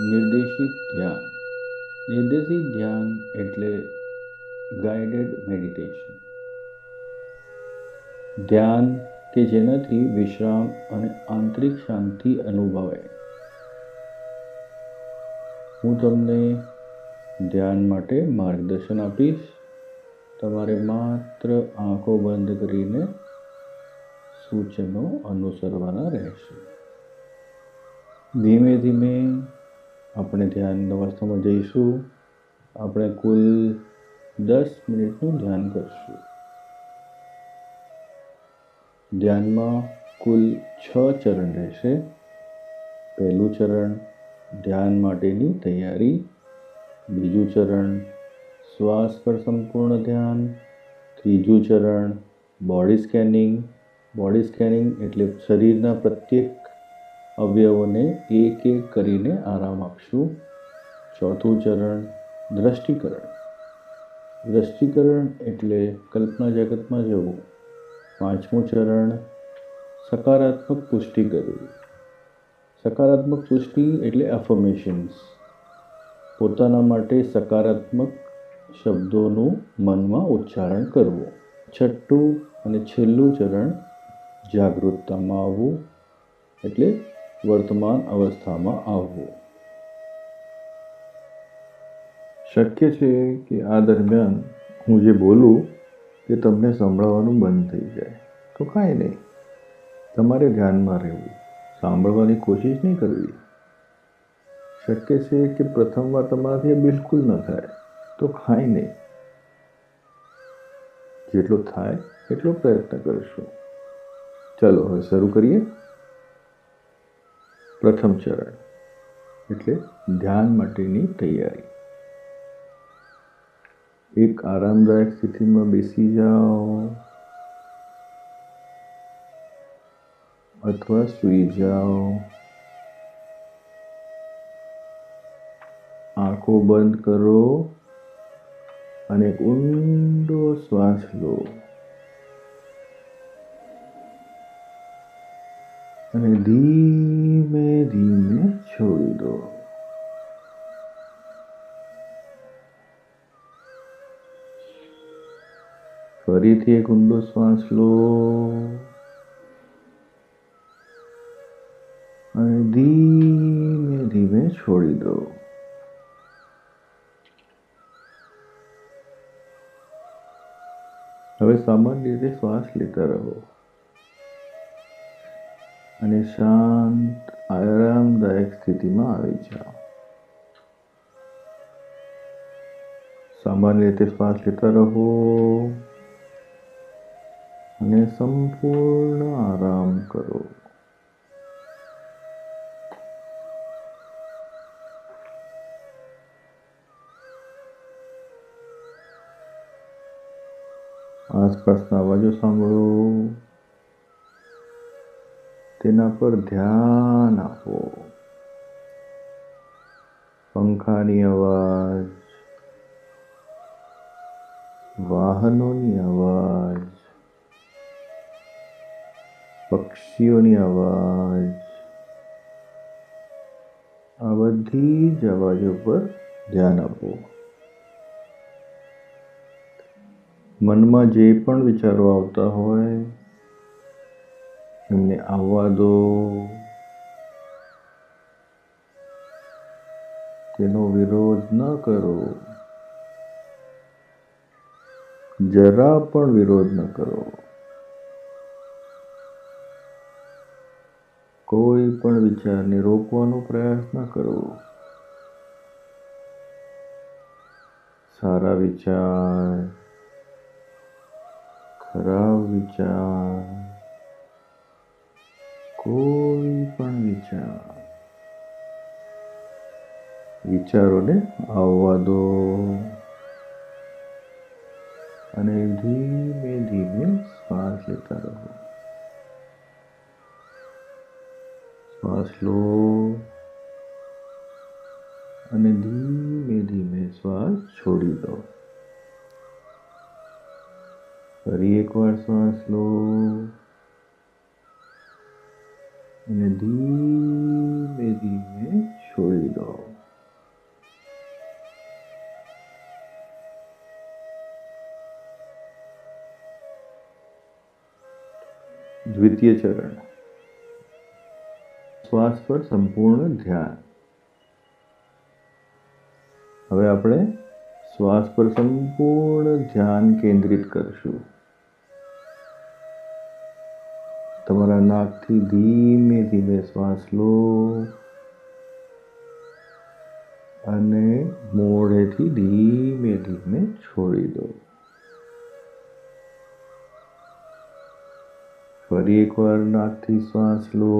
નિર્દેશિત ધ્યાન. નિર્દેશિત ધ્યાન એટલે ગાઈડેડ મેડિટેશન ધ્યાન કે જેનાથી વિશ્રામ અને આંતરિક શાંતિ અનુભવાય. હું તમને ધ્યાન માટે માર્ગદર્શન આપીશ. તમારે માત્ર આંખો બંધ કરીને સૂચનો અનુસરવાના રહેશે. ધીમે ધીમે આપણે ધ્યાન અવસ્થામાં જઈશું. આપણે કુલ દસ મિનિટનું ધ્યાન કરીશું. ધ્યાનમાં કુલ છ ચરણ રહેશે. પહેલું ચરણ ધ્યાન માટેની તૈયારી. બીજું ચરણ શ્વાસ પર સંપૂર્ણ ધ્યાન. ત્રીજું ચરણ બોડી સ્કેનિંગ. બોડી સ્કેનિંગ એટલે શરીરના પ્રત્યેક અવયવોને એક એક કરીને આરામ આપશું. ચોથું ચરણ, દ્રષ્ટિકરણ. દ્રષ્ટિકરણ એટલે કલ્પના જગતમાં જવું. પાંચમું ચરણ, સકારાત્મક પુષ્ટિ કરવી. સકારાત્મક પુષ્ટિ એટલે એફર્મેશન્સ પોતાના માટે સકારાત્મક શબ્દોનું મનમાં ઉચ્ચારણ કરવું. છઠ્ઠું અને છેલ્લું ચરણ, જાગૃતતામાં આવવું. એટલે વર્તમાન અવસ્થામાં આવવું. શક્ય છે કે આ દરમિયાન હું જે બોલું તે તમને સંભળાવવાનું બંધ થઈ જાય. તો કાંઈ નહીં. તમારે ધ્યાનમાં રહેવું. સાંભળવાની કોશિશ નહીં કરવી. શક્ય છે કે પ્રથમવાર તમારાથી બિલકુલ ન થાય. તો કાંઈ નહીં. જેટલો થાય એટલો પ્રયત્ન કરશું. ચાલો, હવે શરૂ કરીએ. પ્રથમ ચરણ. એટલે ધ્યાન માટેની તૈયારી. એક આરામદાયક સ્થિતિમાં બેસી જાઓ. અથવા સૂઈ જાઓ. આંખો બંધ કરો અને ઊંડો શ્વાસ લો. અને ધીમે ધીમે છોડી દો ફરીથી એક ઊંડો શ્વાસ લો અને ધીમે ધીમે છોડી દો હવે સામાન્ય રીતે શ્વાસ લેતા રહો અને શાંત, આરામદાયક સ્થિતિમાં આવી જાઓ. સામાન્ય રીતે શ્વાસ લેતા રહો અને સંપૂર્ણ આરામ કરો. આસપાસના અવાજો સાંભળો. તેના પર ધ્યાન આપો. પંખાની અવાજ, વાહનોની અવાજ, પક્ષીઓની અવાજ, આ બધી જ અવાજો પર ધ્યાન આપો. મનમાં જે પણ વિચારો આવતા હોય એમને આવવા દો. તેનો વિરોધ ન કરો. જરા પણ વિરોધ ન કરો. કોઈ પણ વિચારને રોકવાનો પ્રયાસ ન કરો. સારા વિચાર, ખરાબ વિચાર કોઈ પણ વિચાર. વિચારોને આવવા દો. અને ધીમે ધીમે શ્વાસ લેતા રહો. શ્વાસ લો. અને ધીમે ધીમે શ્વાસ છોડી દો. ફરી એકવાર શ્વાસ લો. અને ધીમે ધીમે છોડી દો દ્વિતીય ચરણ શ્વાસ પર સંપૂર્ણ ધ્યાન હવે આપણે શ્વાસ પર સંપૂર્ણ ધ્યાન કેન્દ્રિત કરશું. તમારા નાકથી ધીમે ધીમે શ્વાસ લો અને મોઢેથી ધીમે ધીમે છોડી દો. ફરી એકવાર નાકથી શ્વાસ લો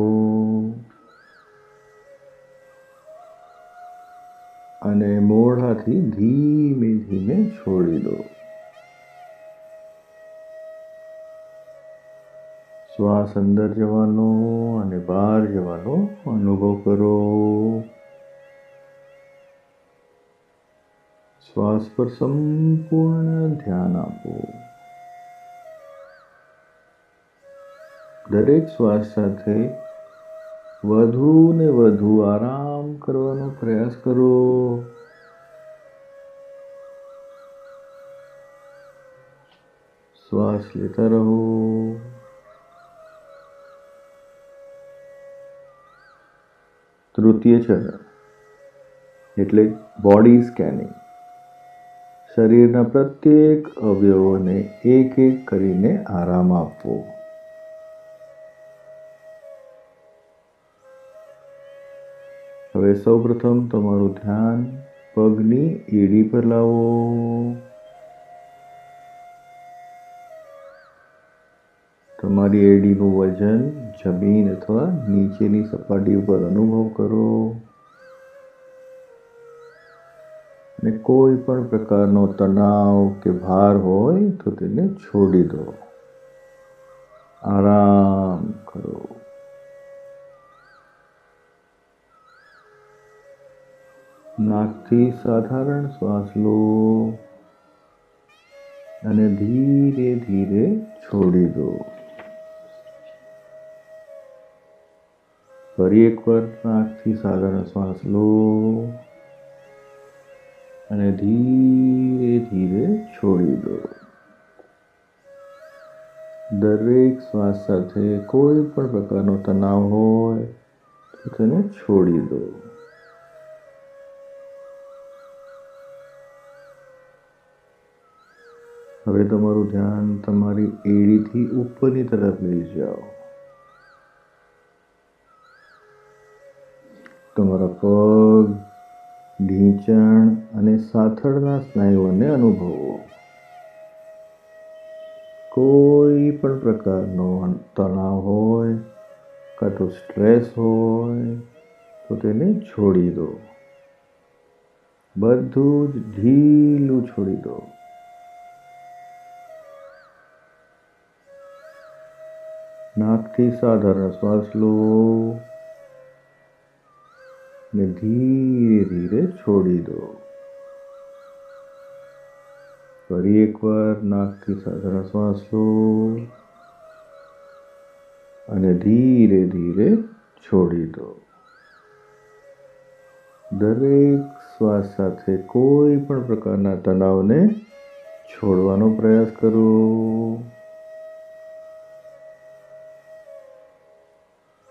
અને મોઢાથી ધીમે ધીમે છોડી દો. શ્વાસ અંદર જવાનો અને બહાર જવાનો અનુભવ કરો. શ્વાસ પર સંપૂર્ણ ધ્યાન આપો. દરેક શ્વાસ સાથે વધુ ને વધુ આરામ કરવાનો પ્રયાસ કરો. શ્વાસ લેતા રહો. તૃતીય ચરણ એટલે બોડી સ્કેનિંગ શરીરના પ્રત્યેક અવયવોને એક એક કરીને આરામ આપવો. હવે સૌપ્રથમ તમારું ધ્યાન પગની એડી પર લાવો. તમારી એડીનું વજન, જમીન અથવા નીચેની સપાટી ઉપર અનુભવ કરો. અને કોઈ પણ પ્રકારનો તણાવ કે ભાર હોય તો તેને છોડી દો. આરામ કરો. નાકથી સાધારણ શ્વાસ લો અને ધીરે ધીરે છોડી દો. ફરી એકવાર નાકથી સાધારણ શ્વાસ લો. અને ધીરે ધીરે છોડી દો. દરેક શ્વાસ સાથે કોઈ પણ પ્રકારનો તણાવ હોય તો તેને છોડી દો. હવે તમારું ધ્યાન તમારી એડીથી ઉપરની તરફ લઈ જાઓ. પગ ઢીંચણ અને સાથળના સ્નાયુઓને અનુભવો. કોઈ પણ પ્રકારનો તણાવ હોય કાં તો સ્ટ્રેસ હોય, તો તેને છોડી દો. બધું જ ઢીલું છોડી દો. નાકથી સાધારણ શ્વાસ લો. ને ધીરે ધીરે છોડી દો. ફરી એકવાર નાકથી સાધારણ શ્વાસ લો અને ધીરે ધીરે છોડી દો. દરેક શ્વાસ સાથે કોઈ પણ પ્રકારના તણાવને છોડવાનો પ્રયાસ કરો.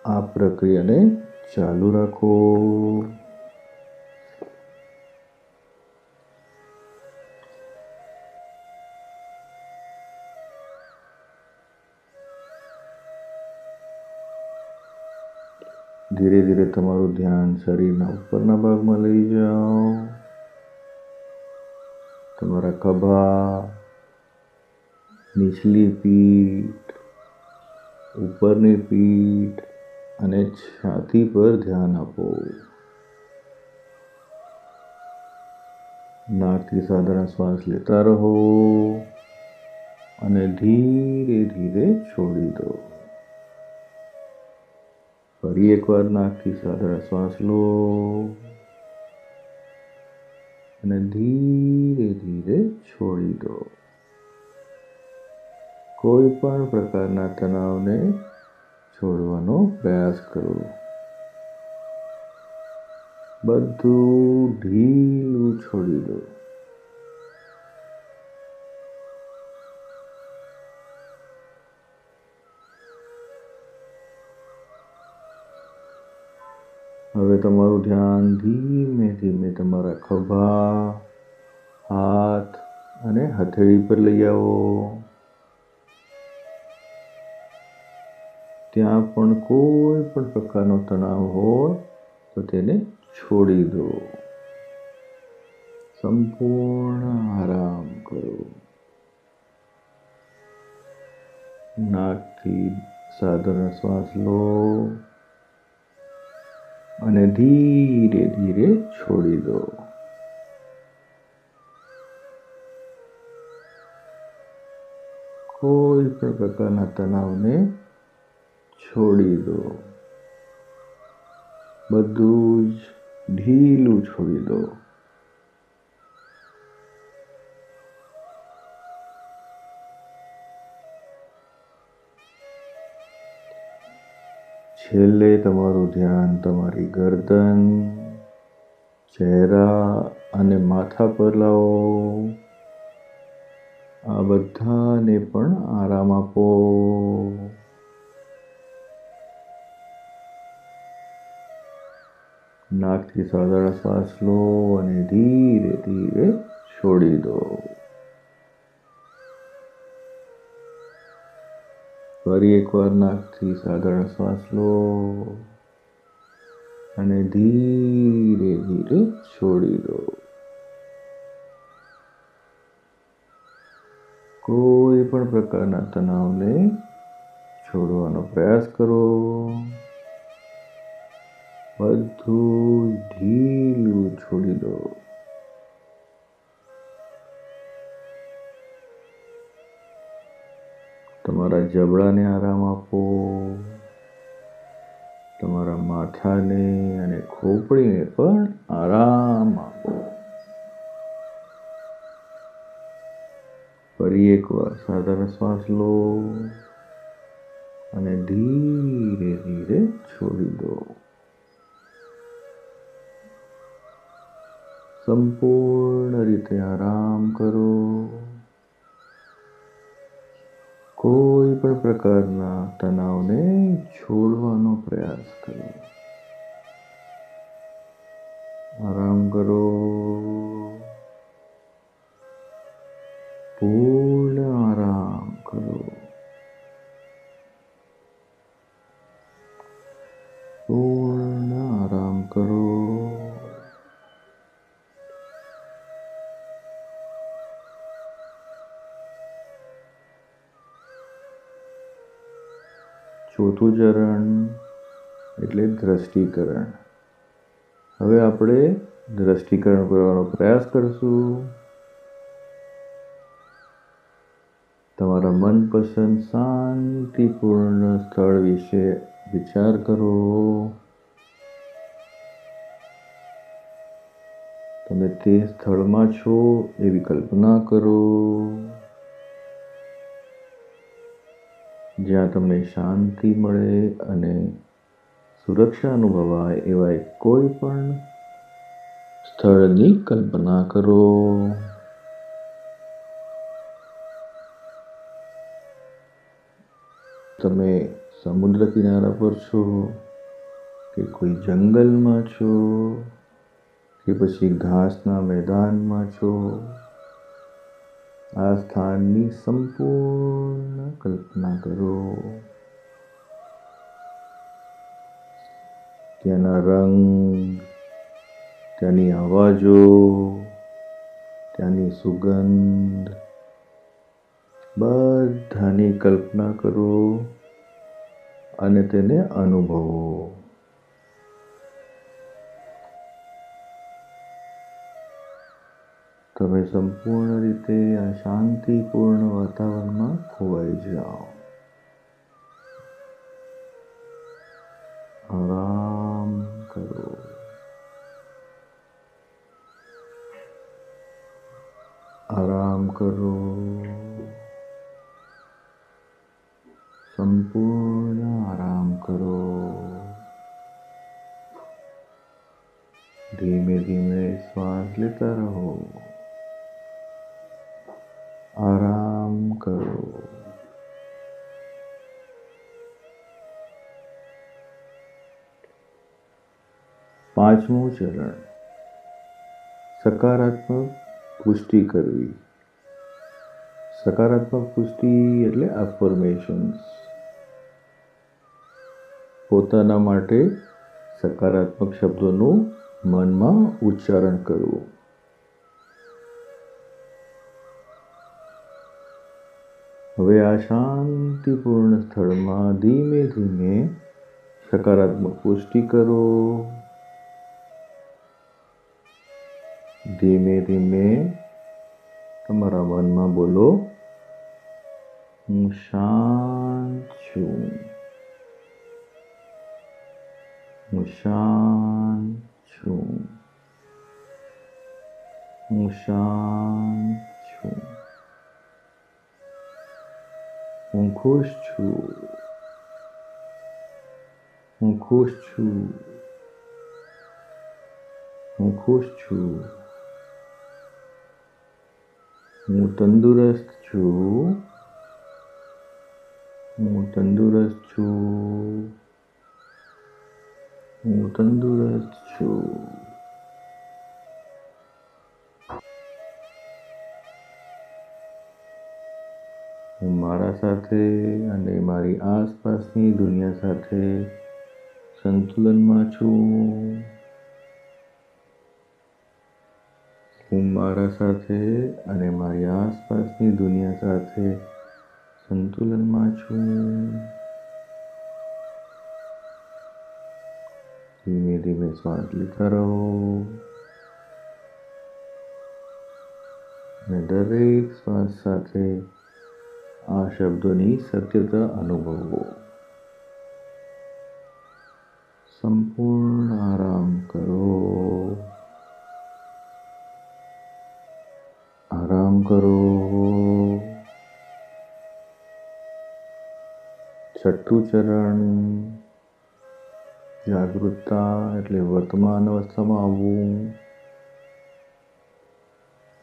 આ પ્રક્રિયાને ચાલુ રાખો ધીરે ધીરે તમારું ધ્યાન શરીરના ઉપરના ભાગમાં લઈ જાઓ. તમારા ખભા, નીચલી પીઠ, ઉપરની પીઠ અને છાતી પર ધ્યાન આપો. નાકથી સાધારણ શ્વાસ લેતા રહો અને ધીરે ધીરે છોડી દો. ફરી એકવાર નાકથી સાધારણ શ્વાસ લો અને ધીરે ધીરે છોડી દો. કોઈ પણ પ્રકારના તણાવને છોડવાનો પ્રયાસ કરો. બધું ઢીલું છોડી દો. હવે તમારું ધ્યાન ધીમે ધીમે તમારા ખભા, હાથ અને હથેળી પર લઈ આવો. ત્યાં પણ કોઈ પણ પ્રકારનો તણાવ હોય તો તેને છોડી દો. સંપૂર્ણ આરામ કરો. નાકથી સાધારણ શ્વાસ લો અને ધીરે ધીરે છોડી દો. કોઈ પણ પ્રકારના તણાવને છોડી દો. બધું જ ઢીલું છોડી દો. છેલ્લે તમારું ધ્યાન તમારી ગરદન, ચહેરા અને માથા પર લાવો. આ બધાને પણ આરામ આપો. નાકથી સાધારણ શ્વાસ લો અને ધીરે ધીરે છોડી દો. ફરી એકવાર નાકથી સાધારણ શ્વાસ લો અને ધીરે ધીરે છોડી દો. કોઈ પણ પ્રકારના તણાવને છોડવાનો પ્રયાસ કરો. બધું ઢીલું છોડી દો. તમારા જબડાને આરામ આપો. તમારા માથાને અને ખોપડીને પણ આરામ આપો. ફરી એકવાર સાધારણ શ્વાસ લો અને ધીરે ધીરે છોડી દો. સંપૂર્ણ રીતે આરામ કરો. કોઈ પણ પ્રકારના તણાવને છોડવાનો પ્રયાસ કરો. આરામ કરો. પૂર્ણ આરામ કરો. પૂર્ણ ચોથું ચરણ એટલે દ્રષ્ટિકરણ. હવે આપણે દ્રષ્ટિકરણ કરવાનો પ્રયાસ કરશું. તમારા મનપસંદ શાંતિપૂર્ણ સ્થળ વિશે વિચાર કરો. તમે તે સ્થળમાં છો એવી કલ્પના કરો. જ્યાં તમને શાંતિ મળે અને સુરક્ષા અનુભવાય એવા કોઈ પણ સ્થળની કલ્પના કરો. તમે સમુદ્ર કિનારા પર છો કે કોઈ જંગલમાં છો કે પછી ઘાસના મેદાનમાં છો? આ સ્થાનની સંપૂર્ણ કલ્પના કરો. ત્યાંના રંગ, ત્યાંની અવાજો, ત્યાંની સુગંધ, બધાની કલ્પના કરો અને તેને અનુભવો. તમે સંપૂર્ણ રીતે આ શાંતિપૂર્ણ વાતાવરણમાં ખોવાઈ જાઓ. આરામ કરો. આરામ કરો. સંપૂર્ણ આરામ કરો. ધીમે ધીમે શ્વાસ લેતા રહો. પાંચમું ચરણ. સકારાત્મક પુષ્ટિ કરવી. સકારાત્મક પુષ્ટિ એટલે અફર્મેશન્સ પોતાના માટે સકારાત્મક શબ્દોનું મનમાં ઉચ્ચારણ કરવું. હવે આ શાંતિપૂર્ણ સ્થળમાં ધીમે ધીમે સકારાત્મક પુષ્ટિ કરો. ધીમે ધીમે તમારા મનમાં બોલો, હું શાંત છું. હું શાંત છું. હું શાંત છું. હું ખુશ છું. હું ખુશ છું. હું ખુશ છું. હું તંદુરસ્ત છું. હું તંદુરસ્ત છું. હું તંદુરસ્ત છું. હું મારા સાથે અને મારી આસપાસની દુનિયા સાથે સંતુલનમાં છું. હું મારા સાથે અને મારી આસપાસની દુનિયા સાથે સંતુલનમાં છું. ધીમે ધીમે શ્વાસ લેતા રહો. અને દરેક શ્વાસ સાથે આ શબ્દોની સત્યતા અનુભવો. સંપૂર્ણ આરામ કરો. કરો. છઠ્ઠું ચરણ. જાગૃતતા એટલે વર્તમાન અવસ્થામાં આવવું.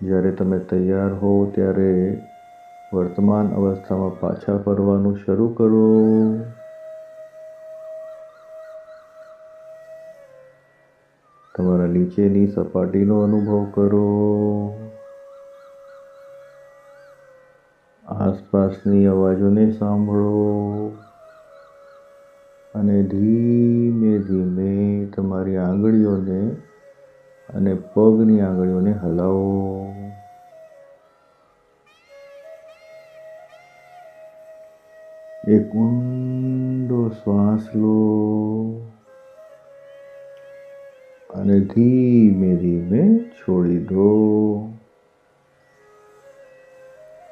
જ્યારે તમે તૈયાર હો ત્યારે વર્તમાન અવસ્થામાં પાછા ફરવાનું શરૂ કરો. તમારા નીચેની સપાટીનો અનુભવ કરો. આસપાસની અવાજોને સાંભળો અને ધીમે ધીમે તમારી આંગળીઓને અને પગની આંગળીઓને હલાવો. એક ઊંડો શ્વાસ લો અને ધીમે ધીમે છોડી દો.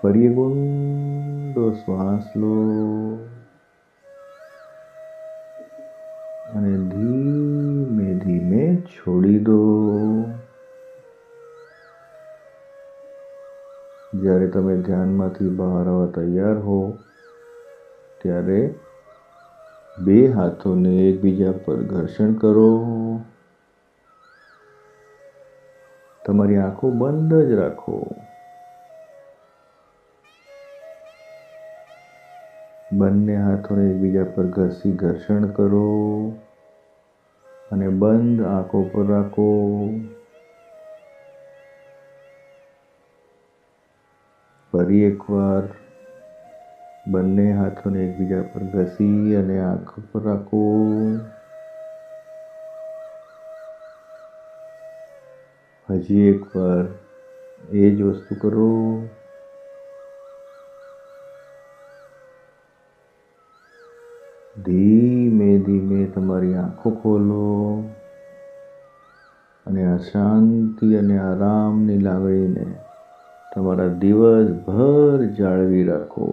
ફરી એક શ્વાસ લો અને ધીમે ધીમે છોડી દો. જ્યારે તમે ધ્યાનમાંથી બહાર આવવા તૈયાર હો, ત્યારે બે હાથોને એકબીજા પર ઘર્ષણ કરો. તમારી આંખો બંધ જ રાખો. બંને હાથોને એકબીજા પર ઘસી ઘર્ષણ કરો અને બંધ આંખો પર રાખો. ફરી એકવાર બંને હાથોને એકબીજા પર ઘસી અને આંખ પર રાખો. હજી એકવાર એ જ વસ્તુ કરો. ધીમે ધીમે તમારી આંખો ખોલો અને આ શાંતિ અને આરામની લાગણીને તમારા દિવસભર જાળવી રાખો.